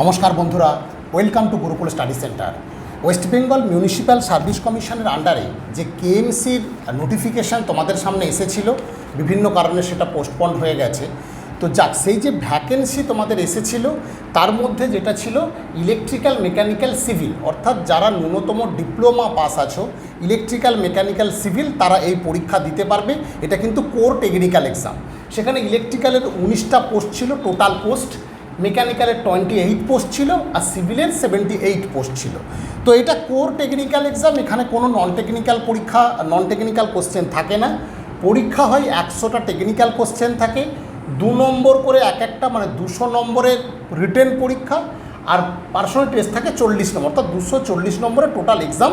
নমস্কার বন্ধুরা welcome to Gurukul study centre West Bengal municipal service কমিশনের আন্ডারে যে কেএমসির নোটিফিকেশান তোমাদের সামনে এসেছিল, বিভিন্ন কারণে সেটা পোস্টপন্ড হয়ে গেছে। তো যাক, সেই যে ভ্যাকেন্সি তোমাদের এসেছিল, তার মধ্যে যেটা ছিল ইলেকট্রিক্যাল মেকানিক্যাল সিভিল অর্থাৎ যারা ন্যূনতম ডিপ্লোমা পাস আছো ইলেকট্রিক্যাল মেকানিক্যাল সিভিল তারা এই পরীক্ষা দিতে পারবে। এটা কিন্তু কোর টেকনিক্যাল এক্সাম সেখানে ইলেকট্রিক্যালের উনিশটা পোস্ট ছিল টোটাল পোস্ট মেকানিক্যালের টোয়েন্টি এইট পোস্ট ছিল আর সিভিলের সেভেন্টি এইট পোস্ট ছিল। তো এটা কোর টেকনিক্যাল এক্সাম এখানে কোনো নন টেকনিক্যাল পরীক্ষা নন টেকনিক্যাল কোশ্চেন থাকে না। পরীক্ষা হয় একশোটা টেকনিক্যাল কোশ্চেন থাকে। দু নম্বর করে এক একটা মানে দুশো নম্বরের রিটেন পরীক্ষা আর পার্সোনাল টেস্ট থাকে চল্লিশ নম্বর। অর্থাৎ দুশো চল্লিশ নম্বরের টোটাল এক্সাম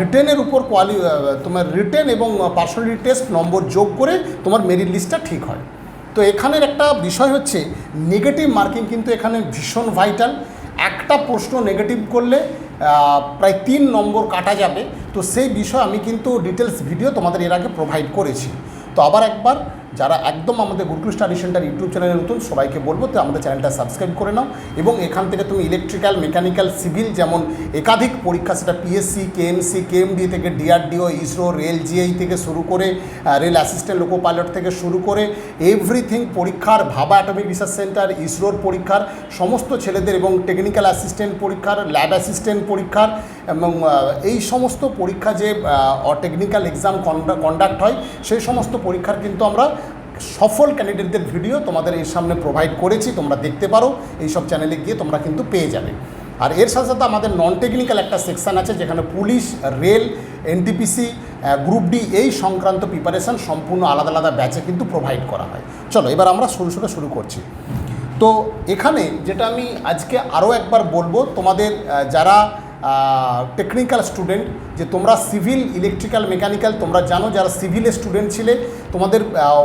রিটেনের উপর কোয়ালি তোমার রিটেন এবং পার্সোনালিটি টেস্ট নম্বর যোগ করে তোমার মেরিট লিস্টটা ঠিক হয়। তো এখানের একটা বিষয় হচ্ছে নেগেটিভ মার্কিং কিন্তু এখানে ভীষণ ভাইটাল একটা প্রশ্ন নেগেটিভ করলে প্রায় তিন নম্বর কাটা যাবে। তো সেই বিষয় আমি কিন্তু ডিটেলস ভিডিও তোমাদের এর আগে প্রোভাইড করেছি। তো আবার একবার যারা একদম আমাদের গুরুকুল স্টাডি সেন্টার ইউটিউব চ্যানেলে নতুন, সবাইকে বলব তো আমাদের চ্যানেলটা সাবস্ক্রাইব করে নাও এবং এখান থেকে তুমি ইলেকট্রিক্যাল মেকানিক্যাল সিভিল যেমন একাধিক পরীক্ষা, সেটা পিএসসি কেএমসি কেএমডি থেকে ডিআরডিও ইসরো রেল জিআই থেকে শুরু করে রেল অ্যাসিস্ট্যান্ট লোকো পাইলট থেকে শুরু করে এভরিথিং পরীক্ষার, ভাবা অ্যাটমিক রিসার্চ সেন্টার ইসরোর পরীক্ষার, সমস্ত ছেলেদের এবং টেকনিক্যাল অ্যাসিস্ট্যান্ট পরীক্ষার ল্যাব অ্যাসিস্ট্যান্ট পরীক্ষার এবং এই সমস্ত পরীক্ষা যে টেকনিক্যাল এক্সাম কন্ডাক্ট হয়, সেই সমস্ত পরীক্ষার কিন্তু আমরা সফল ক্যান্ডিডেটদের ভিডিও তোমাদের এই সামনে প্রোভাইড করেছি, তোমরা দেখতে পারো এই সব চ্যানেলে গিয়ে তোমরা কিন্তু পেয়ে যাবে। আর এর সাথে সাথে আমাদের নন টেকনিক্যাল একটা সেকশন আছে, যেখানে police rail NTPC group D এই সংক্রান্ত প্রিপারেশন সম্পূর্ণ আলাদা আলাদা ব্যাচে কিন্তু প্রোভাইড করা হয়। চলো, এবার আমরা শুরু শুরু শুরু করছি। তো এখানে যেটা আমি আজকে আরও একবার বলব, তোমাদের যারা টেকনিক্যাল স্টুডেন্ট যে তোমরা সিভিল ইলেকট্রিক্যাল মেকানিক্যাল তোমরা জানো যারা সিভিলের স্টুডেন্ট ছিলে, তোমাদের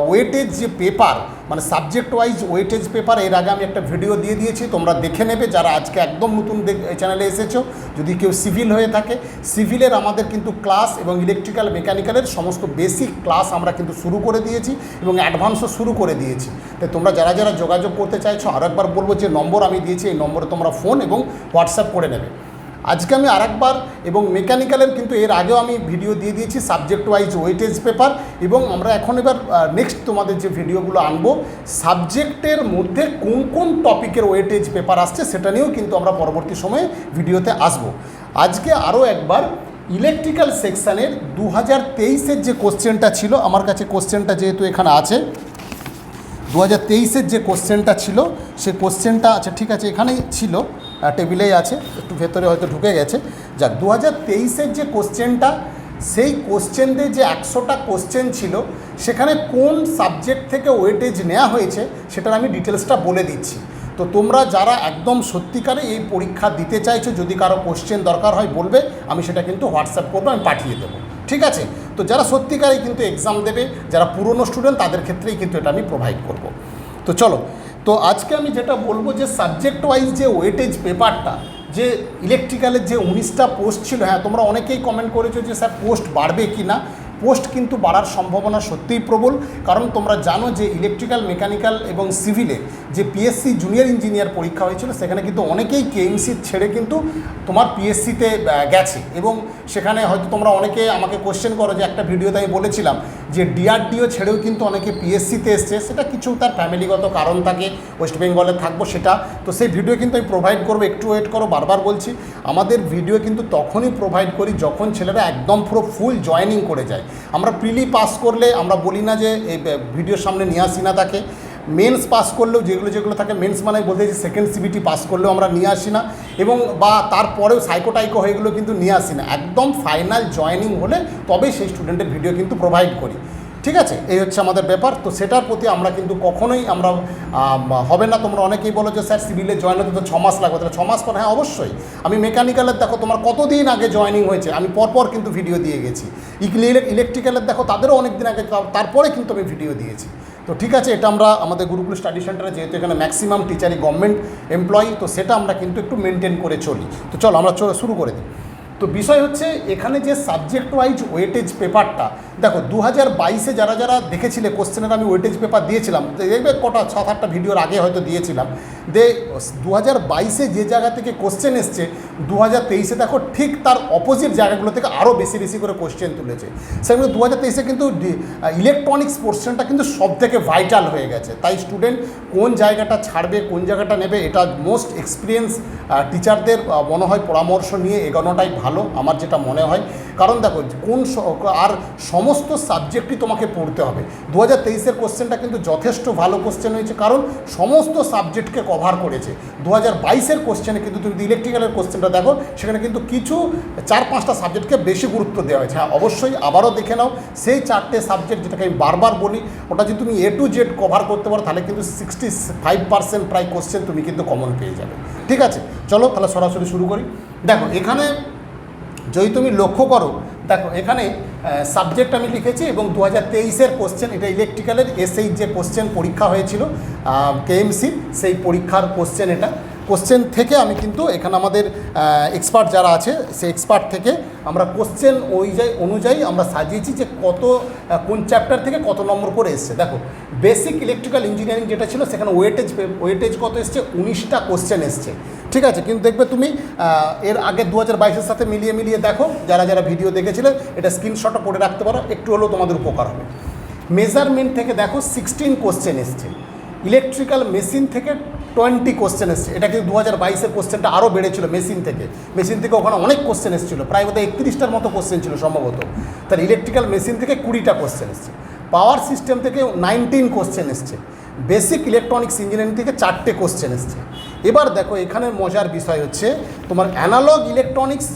ওয়েটেজ যে পেপার মানে সাবজেক্ট ওয়াইজ ওয়েটেজ পেপার এর আগে আমি একটা ভিডিও দিয়ে দিয়েছি, তোমরা দেখে নেবে যারা আজকে একদম নতুন চ্যানেলে এসেছ, যদি কেউ সিভিল হয়ে থাকে সিভিলের আমাদের কিন্তু ক্লাস এবং ইলেকট্রিক্যাল মেকানিক্যালের সমস্ত বেসিক ক্লাস আমরা কিন্তু শুরু করে দিয়েছি এবং অ্যাডভান্সও শুরু করে দিয়েছি। তাই তোমরা যারা যারা যোগাযোগ করতে চাইছো আরও একবার বলব যে নম্বর আমি দিয়েছি, এই নম্বরে তোমরা ফোন এবং হোয়াটসঅ্যাপ করে নেবে। আজকে আমি আরেকবার এবং মেকানিক্যালের কিন্তু এর আগেও আমি ভিডিও দিয়ে দিয়েছি সাবজেক্ট ওয়াইজ ওয়েটেজ পেপার এবং আমরা এখন এবার নেক্সট তোমাদের যে ভিডিওগুলো আনব সাবজেক্টের মধ্যে কোন কোন টপিকের ওয়েটেজ পেপার আসছে সেটা নিয়েও কিন্তু আমরা পরবর্তী সময়ে ভিডিওতে আসব। আজকে আরও একবার ইলেকট্রিক্যাল সেকশানের দু হাজার তেইশের যে কোশ্চেনটা ছিল, আমার কাছে কোশ্চেনটা যেহেতু এখানে আছে দু হাজার তেইশের যে কোশ্চেনটা ছিল, সে কোশ্চেনটা আচ্ছা ঠিক আছে, এখানেই ছিল। টেবিলেই আছে, একটু ভেতরে হয়তো ঢুকে গেছে। যাক দু হাজার তেইশের যে কোশ্চেনটা, সেই কোশ্চেনদের যে একশোটা কোশ্চেন ছিল, সেখানে কোন সাবজেক্ট থেকে ওয়েটেজ নেওয়া হয়েছে, সেটার আমি ডিটেলসটা বলে দিচ্ছি। তো তোমরা যারা একদম সত্যিকারে এই পরীক্ষা দিতে চাইছো, যদি কারও কোশ্চেন দরকার হয় বলবে, আমি সেটা কিন্তু হোয়াটসঅ্যাপ করব, আমি পাঠিয়ে দেবো। ঠিক আছে? তো যারা সত্যিকারে কিন্তু এক্সাম দেবে, যারা পুরনো স্টুডেন্ট, তাদের ক্ষেত্রেই কিন্তু এটা আমি প্রোভাইড করব। তো চলো তো আজকে আমি যেটা বলব যে সাবজেক্ট ওয়াইজ যে ওয়েটেজ পেপারটা যে ইলেকট্রিক্যালের যে উনিশটা পোস্ট ছিল হ্যাঁ তোমরা অনেকেই কমেন্ট করেছ যে, স্যার পোস্ট বাড়বে কি না? পোস্ট কিন্তু বাড়ার সম্ভাবনা সত্যিই প্রবল, কারণ তোমরা জানো যে ইলেকট্রিক্যাল মেকানিক্যাল এবং সিভিলে যে পিএসসি জুনিয়র ইঞ্জিনিয়ার পরীক্ষা হয়েছিল, সেখানে কিন্তু অনেকেই কেএমসি ছেড়ে কিন্তু তোমার পিএসসিতে গেছে এবং সেখানে হয়তো তোমরা অনেকে আমাকে কোশ্চেন করো যে, একটা ভিডিওতে আমি বলেছিলাম যে ডিআরডিও ছেড়েও কিন্তু অনেকে পিএসসিতে এসছে, সেটা কিছু তার ফ্যামিলিগত কারণ থাকে ওয়েস্ট বেঙ্গলে থাকব সেটা। তো সেই ভিডিও কিন্তু আমি প্রোভাইড করব, একটু ওয়েট করো, বারবার বলছি, আমাদের ভিডিও কিন্তু তখনই প্রোভাইড করি যখন ছেলেরা একদম পুরো ফুল জয়নিং করে যায়। আমরা প্রিলি পাস করলে আমরা বলি না যে, এই ভিডিওর সামনে নিয়ে আসি না তাকে। মেন্স পাস করলেও যেগুলো যেগুলো থাকে, মেন্স মানে বলতে যে সেকেন্ড সিবিটি পাস করলেও আমরা নিয়ে আসি না। এবং বা তারপরেও সাইকোটাইকো হয়ে গেলেও কিন্তু নিয়ে আসি না। একদম ফাইনাল জয়েনিং হলে তবেই সেই স্টুডেন্টের ভিডিও কিন্তু প্রোভাইড করি। ঠিক আছে? এই হচ্ছে আমাদের ব্যাপার। তো সেটার প্রতি আমরা কিন্তু কখনোই আমরা হবে না। তোমরা অনেকেই বলো যে, স্যার সিভিলে জয়েন হতে তো ছ মাস লাগবে। তাহলে ছ মাস পর হ্যাঁ অবশ্যই। আমি মেকানিক্যালের দেখো, তোমার কতদিন আগে জয়েনিং হয়েছে? আমি পরপর কিন্তু ভিডিও দিয়ে গেছি। ইলেকট্রিক্যালের দেখো, তাদেরও অনেক দিন আগে, তারপরে কিন্তু আমি ভিডিও দিয়েছি। তো ঠিক আছে, এটা আমরা আমাদের গুরুকুল স্টাডি সেন্টারে যেহেতু এখানে ম্যাক্সিমাম টিচারই গভর্নমেন্ট এমপ্লয়ি তো সেটা আমরা কিন্তু একটু মেনটেন করে চলি। তো চলো, আমরা শুরু করে দিই। তো বিষয় হচ্ছে এখানে যে সাবজেক্ট ওয়াইজ ওয়েটেজ পেপারটা দেখো দু হাজার বাইশে যারা যারা দেখেছিলে কোশ্চেনের আমি ওয়েটেজ পেপার দিয়েছিলাম দেখবে কটা সাত আটটা ভিডিওর আগে হয়তো দিয়েছিলাম, যে দু হাজার বাইশে যে জায়গা থেকে কোশ্চেন এসছে দু হাজার তেইশে দেখো ঠিক তার অপোজিট জায়গাগুলো থেকে আরও বেশি বেশি করে কোশ্চেন তুলেছে। সেগুলো দু হাজার তেইশে কিন্তু ইলেকট্রনিক্স পোর্শনটা কিন্তু সব থেকে ভাইটাল হয়ে গেছে। তাই স্টুডেন্ট কোন জায়গাটা ছাড়বে, কোন জায়গাটা নেবে, এটা মোস্ট এক্সপিরিয়েন্স টিচারদের মনে হয় পরামর্শ নিয়ে এগোনোটাই ভালো। আমার যেটা মনে হয়। কারণ দেখো, কোন আর সমস্ত সাবজেক্টই তোমাকে পড়তে হবে। দু হাজার তেইশের কোশ্চেনটা কিন্তু যথেষ্ট ভালো কোশ্চেন হয়েছে, কারণ সমস্ত সাবজেক্টকে কভার করেছে। দু হাজার বাইশের কোশ্চেনে কিন্তু তুমি ইলেকট্রিক্যালের কোশ্চেনটা দেখো, সেখানে কিন্তু কিছু চার পাঁচটা সাবজেক্টকে বেশি গুরুত্ব দেওয়া হয়েছে। হ্যাঁ অবশ্যই আবারও দেখে নাও, সেই চারটে সাবজেক্ট যেটাকে আমি বারবার বলি, ওটা যদি তুমি এ টু জেড কভার করতে পারো, তাহলে কিন্তু সিক্সটি ফাইভ পার্সেন্ট প্রায় কোশ্চেন তুমি কিন্তু কমন পেয়ে যাবে। ঠিক আছে? চলো তাহলে সরাসরি শুরু করি। দেখো, এখানে যদি তুমি লক্ষ্য করো, দেখো এখানে সাবজেক্ট আমি লিখেছি এবং দু হাজার তেইশের কোশ্চেন এটা ইলেকট্রিক্যালের এসএইচ যে কোশ্চেন পরীক্ষা হয়েছিল কেএমসি সেই পরীক্ষার কোশ্চেন এটা। কোশ্চেন থেকে আমি কিন্তু এখানে আমাদের এক্সপার্ট যারা আছে, সেই এক্সপার্ট থেকে আমরা কোশ্চেন ওই অনুযায়ী আমরা সাজিয়েছি যে কত কোন চ্যাপ্টার থেকে কত নম্বর করে এসছে। দেখো বেসিক ইলেকট্রিক্যাল ইঞ্জিনিয়ারিং যেটা ছিল, সেখানে ওয়েটেজ ওয়েটেজ কত এসছে? উনিশটা কোশ্চেন এসছে। ঠিক আছে? কিন্তু দেখবে তুমি এর আগে দু হাজার বাইশের সাথে মিলিয়ে মিলিয়ে দেখো, যারা যারা ভিডিও দেখেছিলে, এটা স্ক্রিনশটও করে রাখতে পারো, একটু হলেও তোমাদের উপকার হবে। মেজারমেন্ট থেকে দেখো সিক্সটিন কোশ্চেন এসছে। ইলেকট্রিক্যাল মেশিন থেকে টোয়েন্টি কোশ্চেন এসছে। এটা কিন্তু দু হাজার বাইশের কোশ্চেনটা আরও বেড়েছিল মেশিন থেকে। মেশিন থেকে ওখানে অনেক কোশ্চেন এসেছিল। প্রায় বোধহয় একত্রিশটার মতো কোশ্চেন ছিল সম্ভবত। তাহলে ইলেকট্রিক্যাল মেশিন থেকে কুড়িটা কোশ্চেন এসছে। পাওয়ার সিস্টেম থেকে নাইনটিন কোশ্চেন এসছে। বেসিক ইলেকট্রনিক্স ইঞ্জিনিয়ারিং থেকে চারটে কোশ্চেন এসছে। এবার দেখো, এখানে মজার বিষয় হচ্ছে, তোমার অ্যানালগ ইলেকট্রনিক্স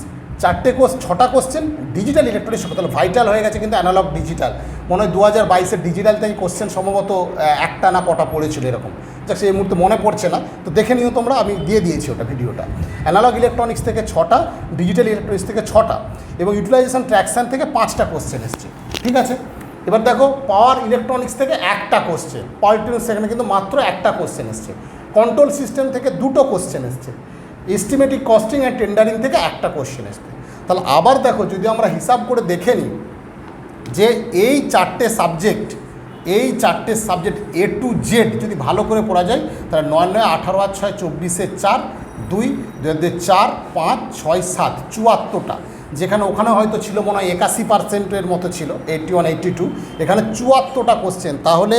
চারটে কোর্স ছটা কোশ্চেন ডিজিটাল ইলেকট্রনিক্স তাহলে ভাইটাল হয়ে গেছে কিন্তু অ্যানালগ ডিজিটাল মনে হয় দু হাজার বাইশের ডিজিটাল থেকে কোশ্চেন সম্ভবত একটা না কটা পড়েছিল এরকম। যাক সে এই মুহূর্তে মনে পড়ছে না। তো দেখে নিও তোমরা, আমি দিয়ে দিয়েছি ওটা ভিডিওটা। অ্যানালগ ইলেকট্রনিক্স থেকে ছটা ডিজিটাল ইলেকট্রনিক্স থেকে ছটা এবং ইউটিলাইজেশন ট্র্যাকশন থেকে পাঁচটা কোশ্চেন এসছে। ঠিক আছে? এবার দেখো পাওয়ার ইলেকট্রনিক্স থেকে একটা কোশ্চেন পাওয়ার ইলেকট্রনিক্স সেখানে কিন্তু মাত্র একটা কোশ্চেন এসছে। কন্ট্রোল সিস্টেম থেকে দুটো কোশ্চেন এসছে। এস্টিমেটিক কস্টিং অ্যান্ড টেন্ডারিং থেকে একটা কোশ্চেন এসছে। তাহলে আবার দেখো, যদি আমরা হিসাব করে দেখে নিই যে এই চারটে সাবজেক্ট এই চারটে সাবজেক্ট এ টু জেড যদি ভালো করে পড়া যায়, তাহলে নয় নয় আঠারো আর ছয় চব্বিশে চার, দুই দুই চার, পাঁচ, ছয়, সাত, চুয়াত্তরটা। যেখানে ওখানে হয়তো ছিল মনে হয় একাশি পার্সেন্টের মতো ছিল এইটটি ওয়ান এইটটি টু এখানে চুয়াত্তরটা কোশ্চেন তাহলে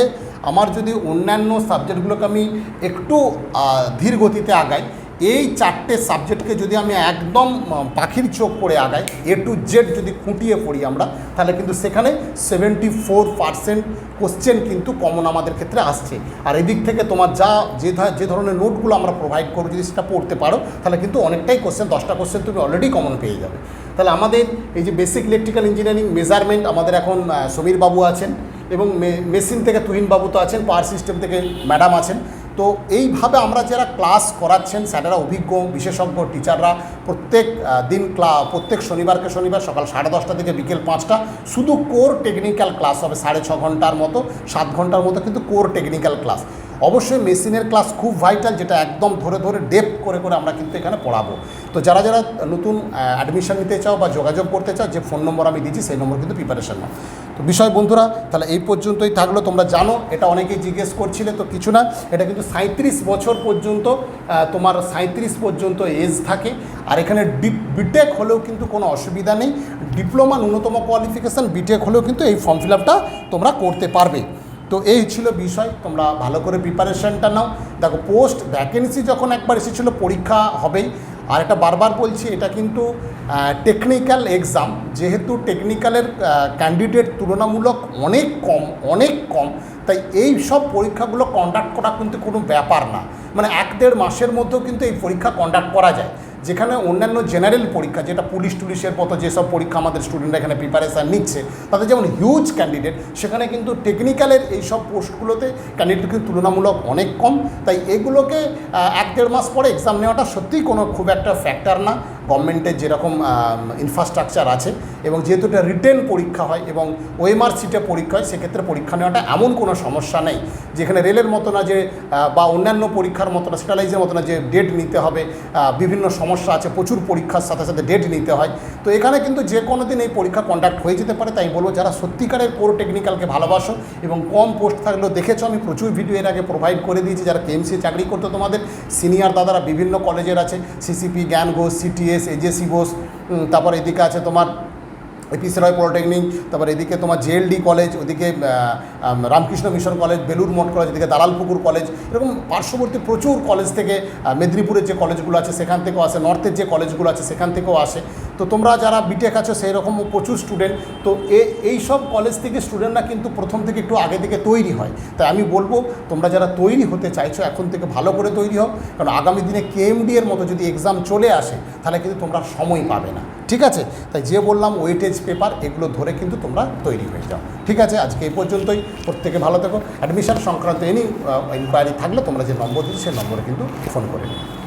আমার যদি অন্যান্য সাবজেক্টগুলোকে আমি একটু ধীর গতিতে আগাই এই চারটে সাবজেক্টকে যদি আমি একদম পাখির চোখ করে আগাই এ টু জেড যদি খুঁটিয়ে পড়ি আমরা তাহলে কিন্তু সেখানে সেভেন্টি ফোর পার্সেন্ট কোশ্চেন কিন্তু কমন আমাদের ক্ষেত্রে আসছে। আর এদিক থেকে তোমার যা যে যে ধরনের নোটগুলো আমরা প্রোভাইড করব যদি সেটা পড়তে পারো তাহলে কিন্তু অনেকটাই কোশ্চেন দশটা কোশ্চেন তুমি অলরেডি কমন পেয়ে যাবে। তাহলে আমাদের এই যে বেসিক ইলেকট্রিক্যাল ইঞ্জিনিয়ারিং মেজারমেন্ট আমাদের এখন আহ, সমীর বাবু আছেন এবং মেশিন থেকে তুহিনবাবু তো আছেন পাওয়ার সিস্টেম থেকে ম্যাডাম আছেন। তো এইভাবে আমরা যারা ক্লাস করাচ্ছেন, স্যারেরা, অভিজ্ঞ, বিশেষজ্ঞ, টিচাররা, প্রত্যেক দিন ক্লা, প্রত্যেক শনিবারকে শনিবার সকাল সাড়ে দশটা থেকে বিকেল পাঁচটা শুধু কোর টেকনিক্যাল ক্লাস হবে, সাড়ে ছ ঘণ্টার মতো, সাত ঘণ্টার মতো কিন্তু কোর টেকনিক্যাল ক্লাস। অবশ্যই মেশিনের ক্লাস খুব ভাইটাল, যেটা একদম ধরে ধরে ডেপ করে করে আমরা কিন্তু এখানে পড়াবো। তো যারা যারা নতুন অ্যাডমিশন নিতে চাও বা যোগাযোগ করতে চাও, যে ফোন নম্বর আমি দিচ্ছি সেই নম্বর কিন্তু প্রিপারেশন নাও। তো বিষয় বন্ধুরা, তাহলে এই পর্যন্তই থাকল। তোমরা জানো, এটা অনেকেই জিজ্ঞেস করছিলে, তো কিছু না। এটা কিন্তু সাঁত্রিশ বছর পর্যন্ত তোমার সাঁত্রিশ পর্যন্ত এজ থাকে। আর এখানে ডি বিটেক হলেও কিন্তু কোনো অসুবিধা নেই। ডিপ্লোমা ন্যূনতম কোয়ালিফিকেশান বিটেক হলেও কিন্তু এই ফর্ম ফিল আপটা তোমরা করতে পারবে। তো এই ছিল বিষয়। তোমরা ভালো করে প্রিপারেশনটা নাও। দেখো পোস্ট ভ্যাকেন্সি যখন একবার এসেছিল, পরীক্ষা হবেই। আর এটা বারবার বলছি, এটা কিন্তু টেকনিক্যাল এক্সাম যেহেতু টেকনিক্যালের ক্যান্ডিডেট তুলনামূলক অনেক কম অনেক কম, তাই এই সব পরীক্ষাগুলো কন্ডাক্ট করা কিন্তু কোনো ব্যাপার না। মানে এক দেড় মাসের মধ্যেও কিন্তু এই পরীক্ষা কন্ডাক্ট করা যায়। যেখানে অন্যান্য জেনারেল পরীক্ষা, যেটা পুলিশ টুলিশের মতো যেসব পরীক্ষা আমাদের স্টুডেন্টরা এখানে প্রিপারেশান নিচ্ছে তাদের যেমন হিউজ ক্যান্ডিডেট সেখানে কিন্তু টেকনিক্যালের এই সব পোস্টগুলোতে ক্যান্ডিডেট কিন্তু তুলনামূলক অনেক কম। তাই এগুলোকে এক দেড় মাস পরে এক্সাম নেওয়াটা সত্যিই কোনো খুব একটা ফ্যাক্টর না। গভর্নমেন্টের যেরকম ইনফ্রাস্ট্রাকচার আছে এবং যেহেতু এটা রিটেন পরীক্ষা হয় এবং ওএমআর সিটে পরীক্ষা হয়, সেক্ষেত্রে পরীক্ষা নেওয়াটা এমন কোনো সমস্যা নেই। যেখানে রেলের মতো না যে বা অন্যান্য পরীক্ষার মতো না সেটালাইজের মতো না যে ডেট নিতে হবে বিভিন্ন সমস্যা আছে, প্রচুর পরীক্ষার সাথে সাথে ডেট নিতে হয়। তো এখানে কিন্তু যে কোনো দিন এই পরীক্ষা কন্ডাক্ট হয়ে যেতে পারে, তাই বলব যারা সত্যিকারের কোর টেকনিক্যালকে ভালোবাসো এবং কম পোস্ট থাকলেও দেখেছ, আমি প্রচুর ভিডিও এর আগে প্রোভাইড করে দিয়েছি, যারা কেএমসি চাকরি করতো তোমাদের সিনিয়র দাদারা বিভিন্ন কলেজের আছে CCP Gyan Ghosh CTS AJC Bose তারপর এদিকে আছে তোমার এপিস রয় পলিটেকনিক, তারপর এদিকে তোমার জেএলডি কলেজ, ওদিকে Ramakrishna mission college Belur Math college, এদিকে দালালপুকুর কলেজ, এরকম পার্শ্ববর্তী প্রচুর কলেজ থেকে মেদিনীপুরের যে কলেজগুলো আছে, সেখান থেকেও আসে, নর্থের যে কলেজগুলো আছে, সেখান থেকেও আসে। তো তোমরা যারা বিটেক আছো সেই রকমও প্রচুর স্টুডেন্ট তো এই সব কলেজ থেকে স্টুডেন্টরা কিন্তু প্রথম থেকে একটু আগে থেকে তৈরি হয়। তাই আমি বলব, তোমরা যারা তৈরি হতে চাইছো, এখন থেকে ভালো করে তৈরি হও। কারণ আগামী দিনে কেএমডি এর মতো যদি এক্সাম চলে আসে, তাহলে কিন্তু তোমরা সময় পাবে না। ঠিক আছে? তাই যে বললাম ওয়েটেজ পেপার এগুলো ধরে কিন্তু তোমরা তৈরি হয়ে যাও। ঠিক আছে? আজকে এই পর্যন্তই। প্রত্যেকে ভালো থেকো। অ্যাডমিশন সংক্রান্ত এনি ইনকোয়ারি থাকলে তোমরা যে নম্বর দিচ্ছি সেই নম্বরে কিন্তু ফোন করে নিও।